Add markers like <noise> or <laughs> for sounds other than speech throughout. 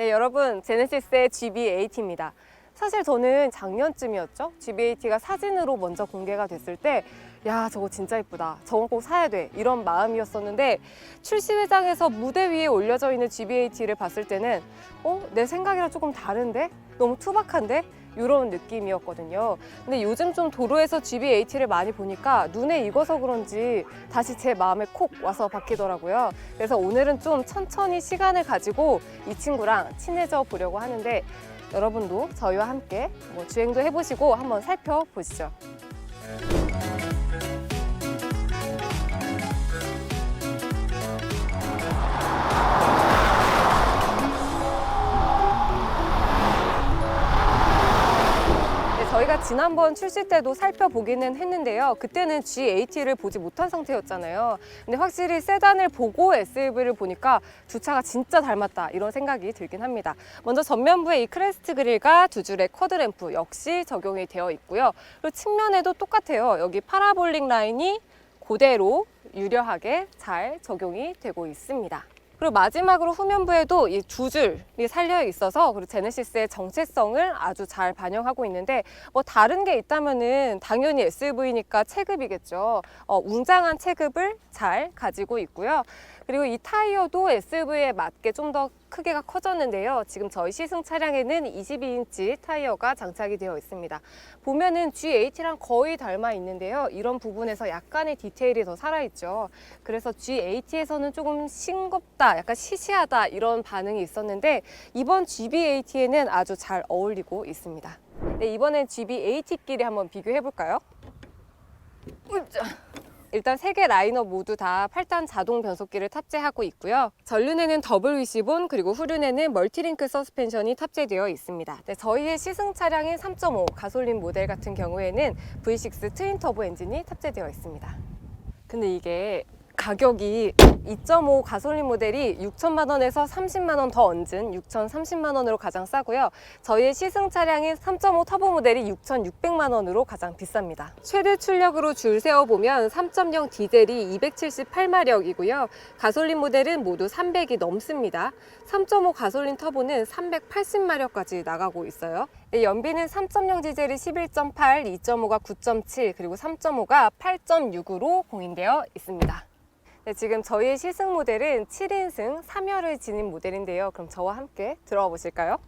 네, 여러분 제네시스의 GB80입니다. 사실 저는 작년쯤이었죠. GB80가 사진으로 먼저 공개가 됐을 때, 야 저거 진짜 이쁘다. 저건 꼭 사야 돼. 이런 마음이었었는데 출시 회장에서 무대 위에 올려져 있는 GB80를 봤을 때는, 어, 내 생각이랑 조금 다른데? 너무 투박한데? 이런 느낌이었거든요. 근데 요즘 좀 도로에서 GB80를 많이 보니까 눈에 익어서 그런지 다시 제 마음에 콕 와서 박히더라고요. 그래서 오늘은 좀 천천히 시간을 가지고 이 친구랑 친해져 보려고 하는데 여러분도 저희와 함께 뭐 주행도 해보시고 한번 살펴보시죠. 지난번 출시 때도 살펴보기는 했는데요. 그때는 G80를 보지 못한 상태였잖아요. 근데 확실히 세단을 보고 SUV를 보니까 두 차가 진짜 닮았다 이런 생각이 들긴 합니다. 먼저 전면부에 이 크레스트 그릴과 두 줄의 쿼드 램프 역시 적용이 되어 있고요. 그리고 측면에도 똑같아요. 여기 파라볼릭 라인이 그대로 유려하게 잘 적용이 되고 있습니다. 그리고 마지막으로 후면부에도 이 두 줄이 살려 있어서 그리고 제네시스의 정체성을 아주 잘 반영하고 있는데 뭐 다른 게 있다면은 당연히 SUV니까 체급이겠죠. 어, 웅장한 체급을 잘 가지고 있고요. 그리고 이 타이어도 SUV에 맞게 좀 더 크기가 커졌는데요. 지금 저희 시승 차량에는 22인치 타이어가 장착이 되어 있습니다. 보면은 G80랑 거의 닮아 있는데요. 이런 부분에서 약간의 디테일이 더 살아있죠. 그래서 G80에서는 조금 싱겁다, 약간 시시하다 이런 반응이 있었는데 이번 GB80에는 아주 잘 어울리고 있습니다. 네, 이번엔 GB80끼리 한번 비교해 볼까요? 일단 세개 라인업 모두 다 8단 자동 변속기를 탑재하고 있고요. 전륜에는 더블 위시본 그리고 후륜에는 멀티링크 서스펜션이 탑재되어 있습니다. 네, 저희의 시승 차량인 3.5 가솔린 모델 같은 경우에는 V6 트윈 터보 엔진이 탑재되어 있습니다. 근데 이게 가격이 2.5 가솔린 모델이 6천만 원에서 30만 원 더 얹은 6,030만 원으로 가장 싸고요. 저희의 시승 차량인 3.5 터보 모델이 6,600만 원으로 가장 비쌉니다. 최대 출력으로 줄 세어 보면 3.0 디젤이 278마력이고요. 가솔린 모델은 모두 300이 넘습니다. 3.5 가솔린 터보는 380마력까지 나가고 있어요. 네, 연비는 3.0 디젤이 11.8, 2.5가 9.7, 그리고 3.5가 8.6으로 공인되어 있습니다. 네, 지금 저희의 시승 모델은 7인승 3열을 지닌 모델인데요. 그럼 저와 함께 들어가 보실까요?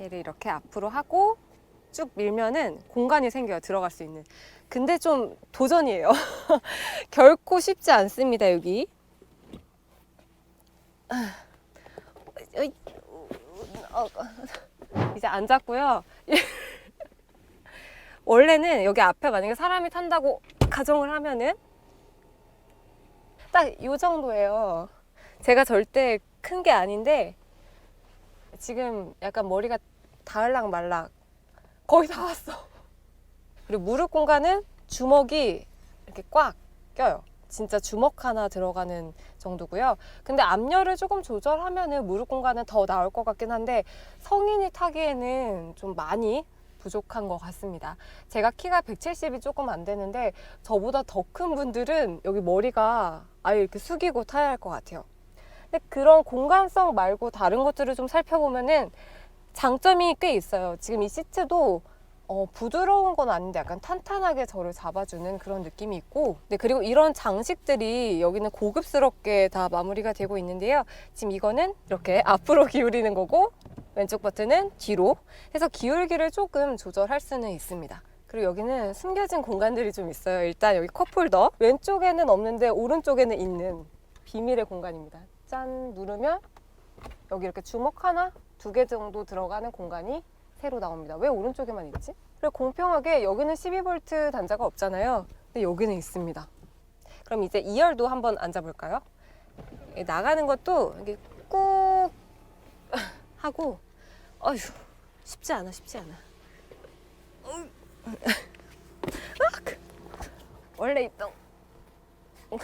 얘를 이렇게 앞으로 하고 쭉 밀면은 공간이 생겨요. 들어갈 수 있는. 근데 좀 도전이에요. <laughs> 결코 쉽지 않습니다, 여기. <laughs> 이제 앉았고요. <laughs> 원래는 여기 앞에 만약에 사람이 탄다고 가정을 하면은 딱 이 정도예요. 제가 절대 큰 게 아닌데 지금 약간 머리가 닿을락 말락 거의 다 왔어. 그리고 무릎 공간은 주먹이 이렇게 꽉 껴요. 진짜 주먹 하나 들어가는 정도고요. 근데 앞열을 조금 조절하면은 무릎 공간은 더 나올 것 같긴 한데 성인이 타기에는 좀 많이 부족한 것 같습니다. 제가 키가 170이 조금 안 되는데 저보다 더 큰 분들은 여기 머리가 아예 이렇게 숙이고 타야 할 것 같아요. 근데 그런 공간성 말고 다른 것들을 좀 살펴보면은 장점이 꽤 있어요. 지금 이 시트도 어, 부드러운 건 아닌데 약간 탄탄하게 저를 잡아주는 그런 느낌이 있고 네, 그리고 이런 장식들이 여기는 고급스럽게 다 마무리가 되고 있는데요. 지금 이거는 이렇게 앞으로 <laughs> 기울이는 거고 왼쪽 버튼은 뒤로 해서 기울기를 조금 조절할 수는 있습니다. 그리고 여기는 숨겨진 공간들이 좀 있어요. 일단 여기 컵홀더 왼쪽에는 없는데 오른쪽에는 있는 비밀의 공간입니다. 짠 누르면 여기 이렇게 주먹 하나 두 개 정도 들어가는 공간이 새로 나옵니다. 왜 오른쪽에만 있지? 그리고 공평하게 여기는 12V 단자가 없잖아요. 근데 여기는 있습니다. 그럼 이제 2열도 한번 앉아볼까요? 나가는 것도 이게 꾹 <laughs> 하고 어휴 쉽지 않아 쉽지 않아 어휴. 으악! <laughs> 원래 있던 <laughs>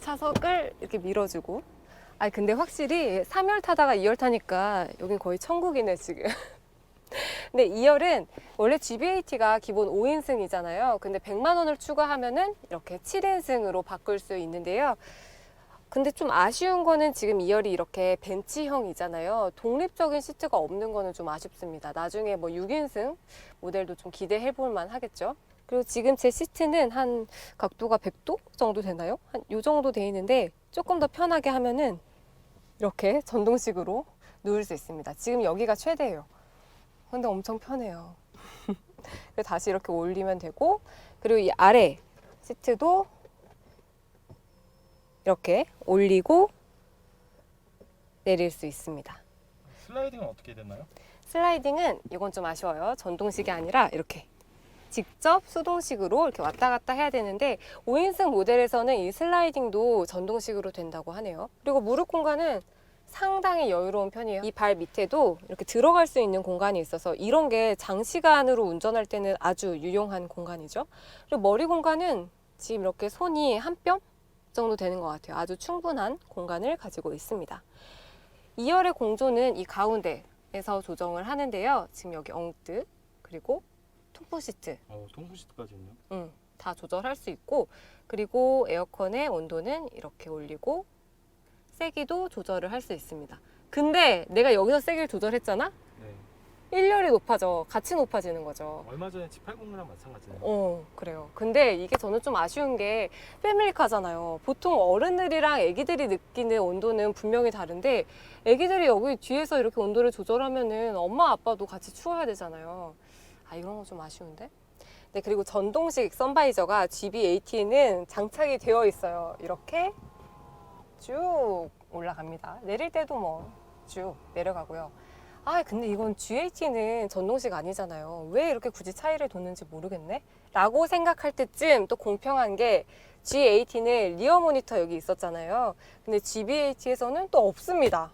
차석을 이렇게 밀어주고 아니 근데 확실히 3열 타다가 2열 타니까 여긴 거의 천국이네 지금 <laughs> 근데 2열은 원래 GBAT가 기본 5인승이잖아요 근데 100만 원을 추가하면은 이렇게 7인승으로 바꿀 수 있는데요 근데 좀 아쉬운 거는 지금 2열이 이렇게 벤치형이잖아요. 독립적인 시트가 없는 거는 좀 아쉽습니다. 나중에 뭐 6인승 모델도 좀 기대해 볼 만 하겠죠. 그리고 지금 제 시트는 한 각도가 100도 정도 되나요? 한 요 정도 돼 있는데 조금 더 편하게 하면은 이렇게 전동식으로 누울 수 있습니다. 지금 여기가 최대예요. 근데 엄청 편해요. <laughs> 다시 이렇게 올리면 되고 그리고 이 아래 시트도 이렇게 올리고 내릴 수 있습니다. 슬라이딩은 어떻게 됐나요? 슬라이딩은 이건 좀 아쉬워요. 전동식이 아니라 이렇게 직접 수동식으로 이렇게 왔다 갔다 해야 되는데 5인승 모델에서는 이 슬라이딩도 전동식으로 된다고 하네요. 그리고 무릎 공간은 상당히 여유로운 편이에요. 이 발 밑에도 이렇게 들어갈 수 있는 공간이 있어서 이런 게 장시간으로 운전할 때는 아주 유용한 공간이죠. 그리고 머리 공간은 지금 이렇게 손이 한 뼘 정도 되는 것 같아요. 아주 충분한 공간을 가지고 있습니다. 2열의 공조는 이 가운데에서 조정을 하는데요. 지금 여기 엉뜨 그리고 통풍 시트 어, 통풍 시트까지 있네요. 음, 다 조절할 수 있고 그리고 에어컨의 온도는 이렇게 올리고 세기도 조절을 할 수 있습니다. 근데 내가 여기서 세기를 조절했잖아? 네. 1열이 높아져. 같이 높아지는 거죠. 얼마 전에 G80이랑 마찬가지네요. 어, 그래요. 근데 이게 저는 좀 아쉬운 게 패밀리카잖아요. 보통 어른들이랑 애기들이 느끼는 온도는 분명히 다른데 애기들이 여기 뒤에서 이렇게 온도를 조절하면은 엄마 아빠도 같이 추워야 되잖아요. 아, 이런 거 좀 아쉬운데? 네, 그리고 전동식 선바이저가 GB80는 장착이 되어 있어요. 이렇게 쭉 올라갑니다. 내릴 때도 뭐 쭉 내려가고요. 아, 근데 이건 G80는 전동식 아니잖아요. 왜 이렇게 굳이 차이를 뒀는지 모르겠네? 라고 생각할 때쯤 또 공평한 게 G80는 리어 모니터 여기 있었잖아요. 근데 GB80에서는 또 없습니다.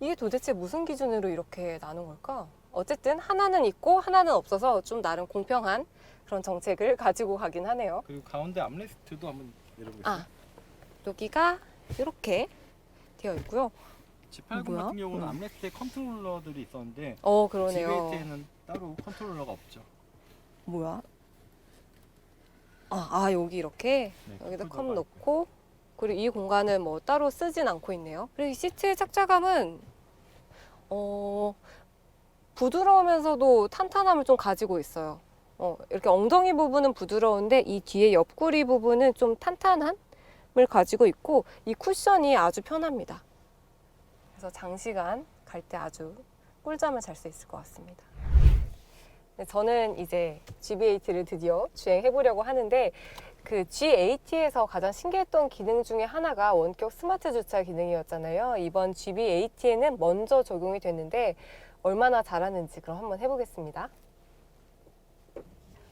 이게 도대체 무슨 기준으로 이렇게 나눈 걸까? 어쨌든 하나는 있고 하나는 없어서 좀 나름 공평한 그런 정책을 가지고 가긴 하네요. 그리고 가운데 암레스트도 한번 내려보겠습니다. 아, 여기가 이렇게 되어 있고요. G80 뭐야? 같은 경우는 음. 암레스트에 컨트롤러들이 있었는데 어, 그러네요. G80에는 따로 컨트롤러가 없죠. 뭐야? 아, 아 여기 이렇게 네, 여기다 컵 넣고 그리고 이 공간은 뭐 따로 쓰진 않고 있네요. 그리고 이 시트의 착자감은 어 부드러우면서도 탄탄함을 좀 가지고 있어요. 어 이렇게 엉덩이 부분은 부드러운데 이 뒤에 옆구리 부분은 좀 탄탄함을 가지고 있고 이 쿠션이 아주 편합니다. 그래서 장시간 갈 때 아주 꿀잠을 잘 수 있을 것 같습니다. 네, 저는 이제 GB80를 드디어 주행해 보려고 하는데 그 G80에서 가장 신기했던 기능 중에 하나가 원격 스마트 주차 기능이었잖아요. 이번 GB80에는 먼저 적용이 됐는데 얼마나 잘하는지 그럼 한번 해보겠습니다.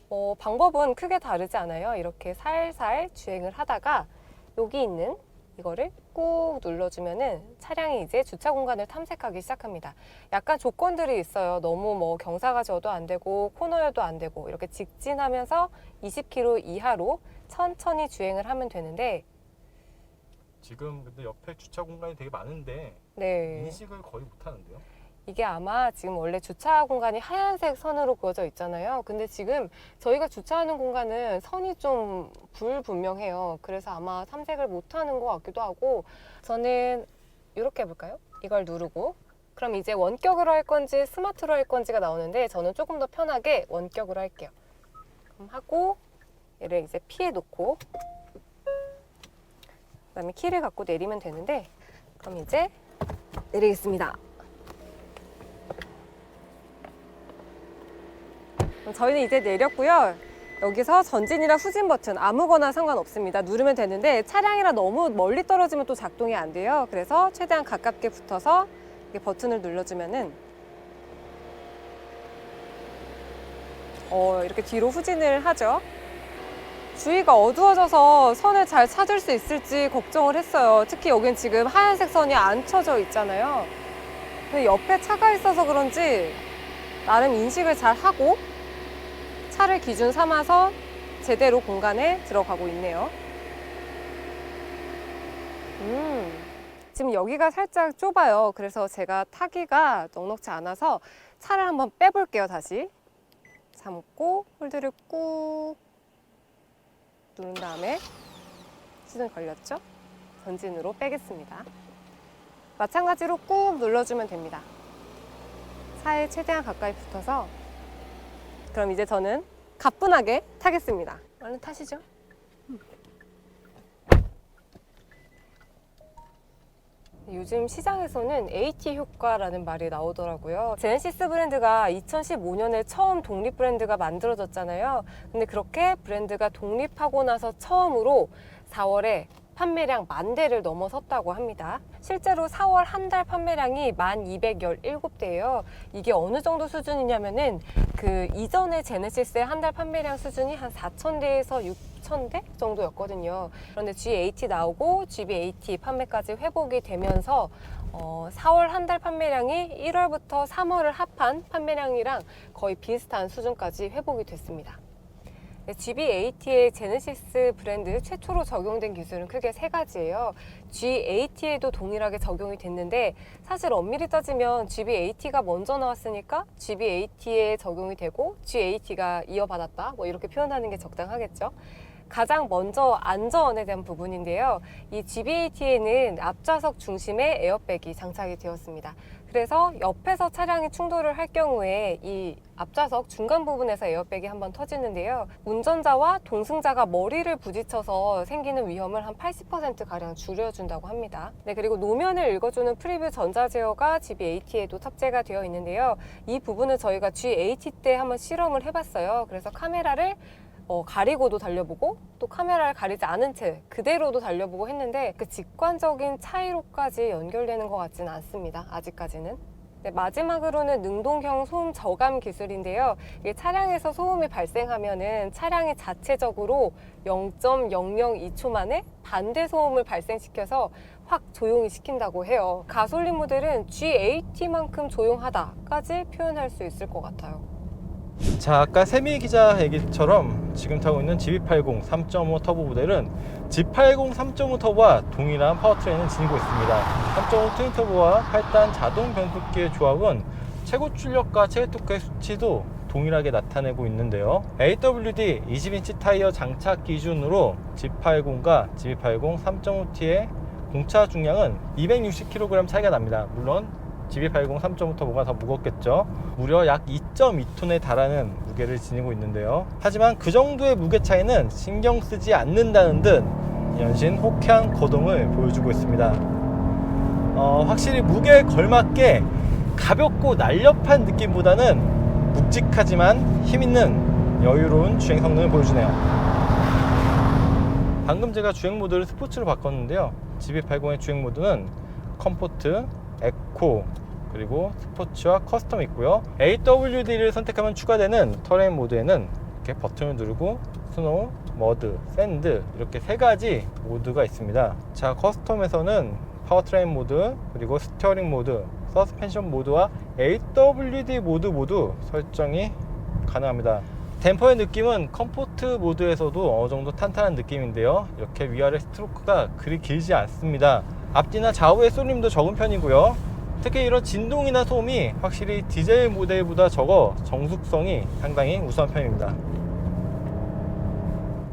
어, 방법은 크게 다르지 않아요. 이렇게 살살 주행을 하다가 여기 있는 이거를 꾹 눌러주면은 차량이 이제 주차 공간을 탐색하기 시작합니다. 약간 조건들이 있어요. 너무 뭐 경사가 져도 안 되고 코너여도 안 되고 이렇게 직진하면서 20km 이하로 천천히 주행을 하면 되는데 지금 근데 옆에 주차 공간이 되게 많은데 네 인식을 거의 못 하는데요. 이게 아마 지금 원래 주차 공간이 하얀색 선으로 그어져 있잖아요. 근데 지금 저희가 주차하는 공간은 선이 좀 불분명해요. 그래서 아마 탐색을 못 하는 것 같기도 하고 저는 이렇게 해볼까요? 이걸 누르고 그럼 이제 원격으로 할 건지 스마트로 할 건지가 나오는데 저는 조금 더 편하게 원격으로 할게요. 그럼 하고 얘를 이제 피해 놓고 그다음에 키를 갖고 내리면 되는데 그럼 이제 내리겠습니다. 저희는 이제 내렸고요. 여기서 전진이랑 후진 버튼 아무거나 상관없습니다. 누르면 되는데 차량이랑 너무 멀리 떨어지면 또 작동이 안 돼요. 그래서 최대한 가깝게 붙어서 버튼을 눌러주면은 어, 이렇게 뒤로 후진을 하죠. 주위가 어두워져서 선을 잘 찾을 수 있을지 걱정을 했어요. 특히 여긴 지금 하얀색 선이 안 쳐져 있잖아요. 근데 옆에 차가 있어서 그런지 나름 인식을 잘 하고 차를 기준 삼아서 제대로 공간에 들어가고 있네요. 음, 지금 여기가 살짝 좁아요. 그래서 제가 타기가 넉넉지 않아서 차를 한번 빼볼게요, 다시. 잡고 홀드를 꾹 누른 다음에 시동 걸렸죠? 전진으로 빼겠습니다. 마찬가지로 꾹 눌러주면 됩니다. 차에 최대한 가까이 붙어서 그럼 이제 저는 가뿐하게 타겠습니다. 얼른 타시죠. 요즘 시장에서는 AT 효과라는 말이 나오더라고요. 제네시스 브랜드가 2015년에 처음 독립 브랜드가 만들어졌잖아요. 근데 그렇게 브랜드가 독립하고 나서 처음으로 4월에 판매량 만 대를 넘어섰다고 합니다. 실제로 4월 한 달 판매량이 1,217대예요. 이게 어느 정도 수준이냐면은 그 이전에 제네시스의 한 달 판매량 수준이 한 4,000대에서 6,000대 정도였거든요. 그런데 G80 나오고 GB80 판매까지 회복이 되면서 어, 4월 한 달 판매량이 1월부터 3월을 합한 판매량이랑 거의 비슷한 수준까지 회복이 됐습니다. GB80의 제네시스 브랜드 최초로 적용된 기술은 크게 세 가지예요. G80에도 동일하게 적용이 됐는데 사실 엄밀히 따지면 GB80가 먼저 나왔으니까 GB80에 적용이 되고 G80가 이어받았다 뭐 이렇게 표현하는 게 적당하겠죠. 가장 먼저 안전에 대한 부분인데요. 이 GB80에는 앞좌석 중심에 에어백이 장착이 되었습니다. 그래서 옆에서 차량이 충돌을 할 경우에 이 앞좌석 중간 부분에서 에어백이 한번 터지는데요. 운전자와 동승자가 머리를 부딪혀서 생기는 위험을 한 80%가량 줄여준다고 합니다. 네, 그리고 노면을 읽어주는 프리뷰 전자제어가 GB80에도 탑재가 되어 있는데요. 이 부분은 저희가 G80 때 한번 실험을 해봤어요. 그래서 카메라를 어, 가리고도 달려보고 또 카메라를 가리지 않은 채 그대로도 달려보고 했는데 그 직관적인 차이로까지 연결되는 것 같지는 않습니다. 아직까지는. 네, 마지막으로는 능동형 소음 저감 기술인데요. 차량에서 소음이 발생하면은 차량이 자체적으로 0.002초 만에 반대 소음을 발생시켜서 확 조용히 시킨다고 해요. 가솔린 모델은 G80만큼 조용하다까지 표현할 수 있을 것 같아요. 자, 아까 세미 기자 얘기처럼 지금 타고 있는 GB80 3.5 터보 모델은 G80 3.5 터보와 동일한 파워트레인을 지니고 있습니다. 3.5 트윈 터보와 8단 자동 변속기의 조합은 최고 출력과 최대 토크의 수치도 동일하게 나타내고 있는데요. AWD 20인치 타이어 장착 기준으로 G80과 GB80 3.5T의 공차 중량은 260kg 차이가 납니다. 물론 GB80 3.5 터보가 더 무겁겠죠. 무려 약 2.2톤에 달하는 무게를 지니고 있는데요. 하지만 그 정도의 무게 차이는 신경 쓰지 않는다는 듯 연신 호쾌한 거동을 보여주고 있습니다. 어, 확실히 무게에 걸맞게 가볍고 날렵한 느낌보다는 묵직하지만 힘있는 여유로운 주행 성능을 보여주네요. 방금 제가 주행 모드를 스포츠로 바꿨는데요. GB80의 주행 모드는 컴포트, 에코, 그리고 스포츠와 커스텀 있고요. AWD를 선택하면 추가되는 터레인 모드에는 이렇게 버튼을 누르고 스노우, 머드, 샌드 이렇게 세 가지 모드가 있습니다. 자, 커스텀에서는 파워트레인 모드, 그리고 스티어링 모드, 서스펜션 모드와 AWD 모드 모두 설정이 가능합니다. 댐퍼의 느낌은 컴포트 모드에서도 어느 정도 탄탄한 느낌인데요. 이렇게 위아래 스트로크가 그리 길지 않습니다. 앞뒤나 좌우의 쏠림도 적은 편이고요. 특히 이런 진동이나 소음이 확실히 디젤 모델보다 적어 정숙성이 상당히 우수한 편입니다.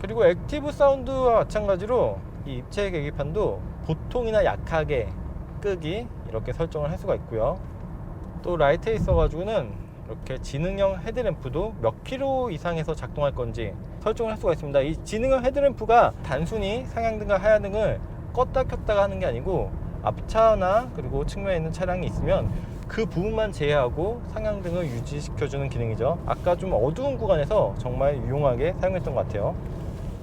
그리고 액티브 사운드와 마찬가지로 이 입체 계기판도 보통이나 약하게 끄기 이렇게 설정을 할 수가 있고요. 또 라이트에 있어가지고는 이렇게 지능형 헤드램프도 몇 킬로 이상에서 작동할 건지 설정을 할 수가 있습니다. 이 지능형 헤드램프가 단순히 상향등과 하향등을 껐다 켰다가 하는 게 아니고 앞차나 그리고 측면에 있는 차량이 있으면 그 부분만 제외하고 상향등을 유지시켜주는 기능이죠. 아까 좀 어두운 구간에서 정말 유용하게 사용했던 것 같아요.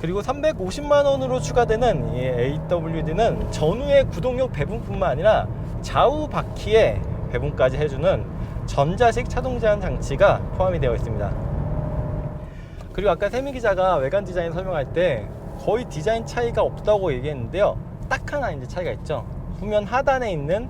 그리고 350만 원으로 추가되는 이 AWD는 전후의 구동용 배분뿐만 아니라 좌우 바퀴에 배분까지 해주는 전자식 차동 제한 장치가 포함이 되어 있습니다. 그리고 아까 세미 기자가 외관 디자인 설명할 때 거의 디자인 차이가 없다고 얘기했는데요. 딱 하나 이제 차이가 있죠. 후면 하단에 있는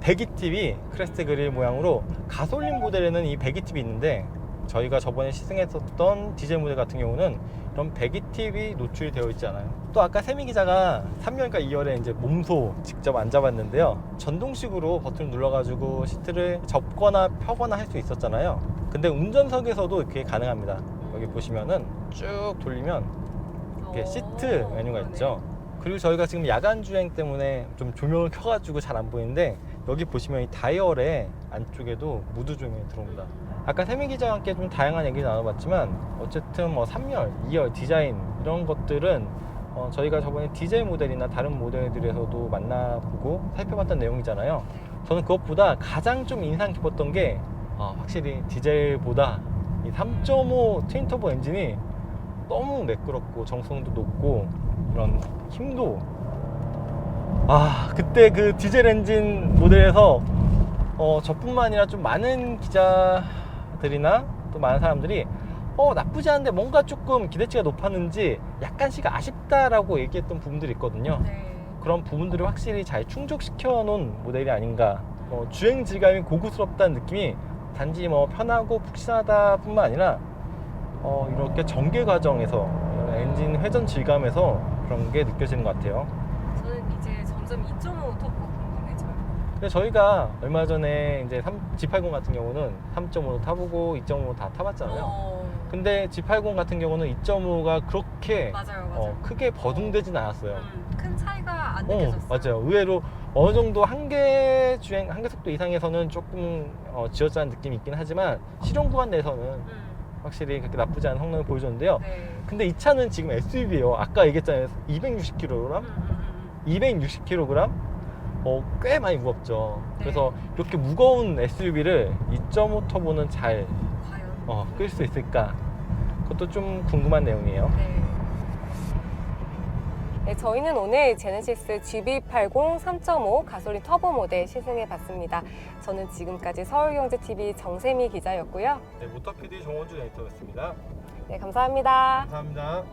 배기 팁이 크레스트 그릴 모양으로 가솔린 모델에는 이 배기 팁이 있는데 저희가 저번에 시승했었던 디젤 모델 같은 경우는 이런 배기 팁이 노출이 되어 있지 않아요. 또 아까 세미 기자가 3열과 2열에 이제 몸소 직접 앉아봤는데요. 전동식으로 버튼을 눌러가지고 시트를 접거나 펴거나 할 수 있었잖아요. 근데 운전석에서도 그게 가능합니다. 여기 보시면은 쭉 돌리면 이렇게 시트 메뉴가 있죠. 그리고 저희가 지금 야간 주행 때문에 좀 조명을 켜가지고 잘 안 보이는데 여기 보시면 이 다이얼의 안쪽에도 무드 조명이 들어옵니다. 아까 세미 기자와 함께 좀 다양한 얘기 나눠봤지만 어쨌든 뭐 3열, 2열 디자인 이런 것들은 어, 저희가 저번에 디젤 모델이나 다른 모델들에서도 만나보고 살펴봤던 내용이잖아요. 저는 그것보다 가장 좀 인상 깊었던 게 어, 확실히 디젤보다 이 3.5 트윈 터보 엔진이 너무 매끄럽고 정성도 높고 이런 힘도 아 그때 그 디젤 엔진 모델에서 어, 저뿐만 아니라 좀 많은 기자들이나 또 많은 사람들이 어 나쁘지 않은데 뭔가 조금 기대치가 높았는지 약간씩 아쉽다라고 얘기했던 부분들이 있거든요. 네. 그런 부분들을 확실히 잘 충족시켜 놓은 모델이 아닌가. 어, 주행 질감이 고급스럽다는 느낌이 단지 뭐 편하고 푹신하다 뿐만 아니라 어, 이렇게 전개 과정에서 엔진 회전 질감에서 그런 게 느껴지는 것 같아요. 저는 이제 점점 2.5 터보 궁금해져요. 근데 저희가 얼마 전에 이제 3, G80 같은 경우는 3.5도 타보고 2.5도 다 타봤잖아요. 어, 근데 G80 같은 경우는 2.5가 그렇게 맞아요, 맞아요. 어, 크게 버둥대진 않았어요. 음, 큰 차이가 안 어, 느껴졌어요. 맞아요. 의외로 어느 정도 한계 주행, 한계 속도 이상에서는 조금 어, 지어짜는 느낌이 있긴 하지만 실용 구간 내에서는 음, 확실히 그렇게 나쁘지 않은 성능을 보여줬는데요. 네. 근데 이 차는 지금 SUV예요. 아까 얘기했잖아요. 260kg, 음, 음, 음, 260kg. 어, 꽤 많이 무겁죠. 네. 그래서 이렇게 무거운 SUV를 2.5 터보는 잘 음. 과연. 어, 끌 수 있을까? 그것도 좀 궁금한 내용이에요. 네. 네, 저희는 오늘 제네시스 GB80 3.5 가솔린 터보 모델 시승해 봤습니다. 저는 지금까지 서울경제TV 정세미 기자였고요. 네, 모터 PD 정원주 에디터였습니다. 네, 감사합니다. 감사합니다.